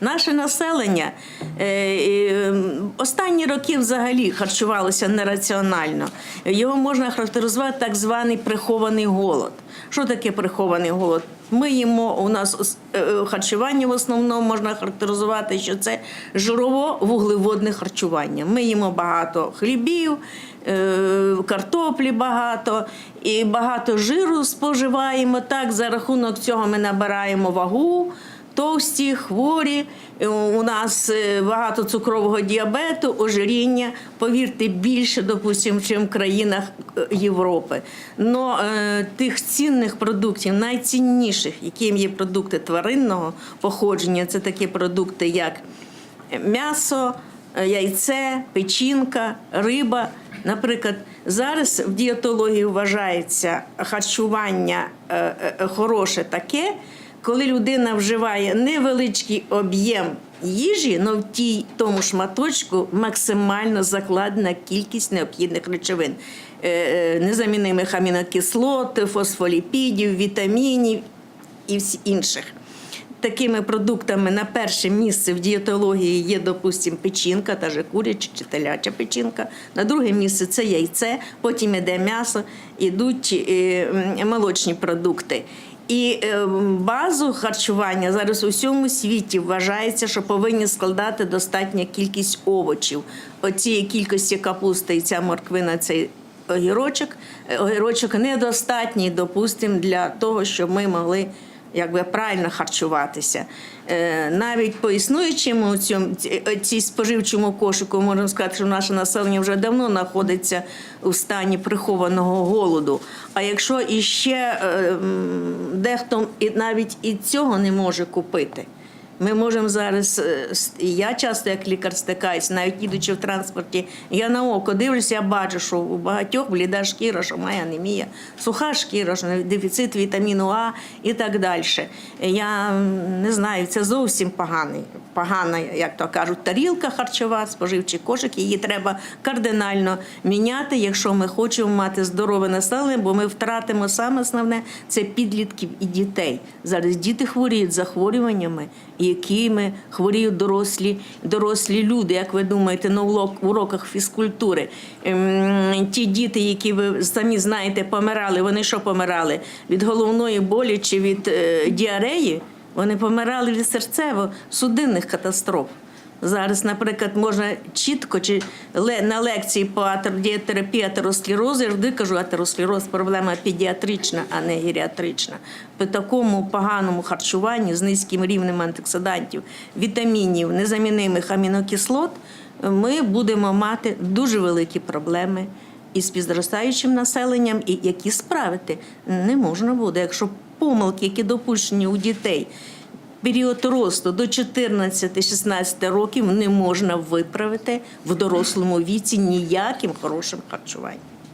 Наше населення е, е, останні роки взагалі харчувалося нераціонально. Його можна характеризувати так званий прихований голод. Що таке прихований голод? Ми їмо у нас е, е, харчування в основному можна характеризувати, що це жирово-вуглеводне харчування. Ми їмо багато хлібів, картоплі багато і багато жиру споживаємо. Так, за рахунок цього ми набираємо вагу. Товсті, хворі, е, у нас е, багато цукрового діабету, ожиріння, повірте, більше, допустимо, ніж в країнах е, Європи. Но е, тих цінних продуктів, найцінніших, яким є продукти тваринного походження, це такі продукти, як м'ясо, яйце, печінка, риба. Наприклад, зараз в дієтології вважається харчування е, е, хороше таке, коли людина вживає невеличкий об'єм їжі, але в тій тому шматочку максимально закладена кількість необхідних речовин, Е, е, незамінимих амінокислот, фосфоліпідів, вітамінів і всі інших. Такими продуктами на перше місце в дієтології є, допустимо, печінка, та же куряча чи теляча печінка. На друге місце це яйце, потім іде м'ясо, ідуть е, молочні продукти. І е, базу харчування зараз у всьому світі вважається, що повинні складати достатня кількість овочів. Оцієї кількості капусти і ця морквина, цей огірочок, е, огірочок недостатній, допустимо, для того, щоб ми могли якби правильно харчуватися. Е, Навіть по існуючому цьому ці- е, цій споживчому кошику можна сказати, що наше населення вже давно знаходиться у стані прихованого голоду. А якщо іще е, дехто навіть і цього не може купити. Ми можемо зараз, е, і я часто як лікар стикаюся, навіть їдучи в транспорті, я на око дивлюся, я бачу, що у багатьох бліда шкіра, що має анемія, суха шкіра, що дефіцит вітаміну А і так далі. Я не знаю, це зовсім поганий, погана, як то кажуть, тарілка харчова, споживчий кошик. Її треба кардинально міняти, якщо ми хочемо мати здорове населення, бо ми втратимо саме основне це підлітків і дітей. Зараз діти хворіють захворюваннями, якими хворіють дорослі, дорослі люди. Як ви думаєте, на уроках фізкультури Ем, ті діти, які ви самі знаєте, помирали, вони що помирали? Від головної болі чи від е, діареї? Вони помирали від серцево-судинних катастроф. Зараз, наприклад, можна чітко чи на лекції по атеродієтерапії атеросклерозу, я завжди кажу, атеросклероз проблема педіатрична, а не геріатрична. При такому поганому харчуванні з низьким рівнем антиоксидантів, вітамінів, незамінимих амінокислот, ми будемо мати дуже великі проблеми із підростаючим населенням, і які справити не можна буде, якщо помилки, які допущені у дітей період росту до 14-16 років не можна виправити в дорослому віці ніяким хорошим харчуванням.